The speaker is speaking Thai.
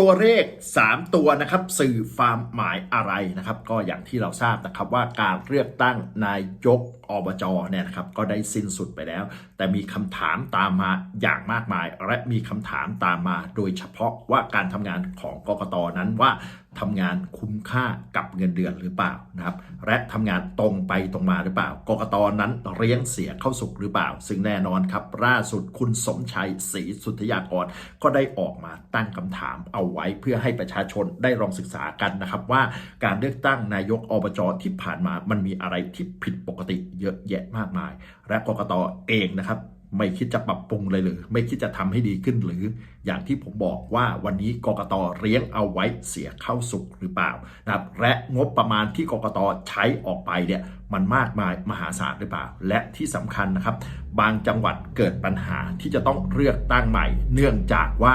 ตัวเลข 3 ตัวนะครับสื่อความหมายอะไรนะครับ ก็อย่างที่เราทราบนะครับว่าการเลือกตั้งนายกอบจเนี่ยนะครับก็ได้สิ้นสุดไปแล้ว แต่มีคำถามตามมาอย่างมากมาย และมีคำถามตามมาโดยเฉพาะว่าการทำงานของกกตนั้นว่า ทำงานคุ้มค่ากับเงินเดือนหรือเปล่านะครับและทำงานตรงไปตรงมาหรือเปล่ากกตนั้นเลี้ยงเสียเข้าสุกหรือเปล่า ซึ่งแน่นอนครับล่าสุดคุณสมชัยศรีสุทธิยากรก็ได้ออกมาตั้งคำถามเอาไว้เพื่อให้ประชาชนได้ลองศึกษากันนะครับว่าการเลือกตั้งนายกอบจที่ผ่านมามันมีอะไรที่ผิดปกติเยอะแยะมากมาย และกกตเองนะครับ ไม่คิดจะปรับปรุงเลยหรือไม่คิดจะทำให้ดีขึ้นหรือ อย่างที่ผมบอกว่าวันนี้กกตเลี้ยงเอาไว้เสียเข้าสุกหรือเปล่านะครับและงบประมาณที่กกตใช้ออกไปเนี่ยมันมากมายมหาศาลหรือเปล่า และที่สำคัญนะครับ บางจังหวัดเกิดปัญหาที่จะต้องเลือกตั้งใหม่ เนื่องจากว่า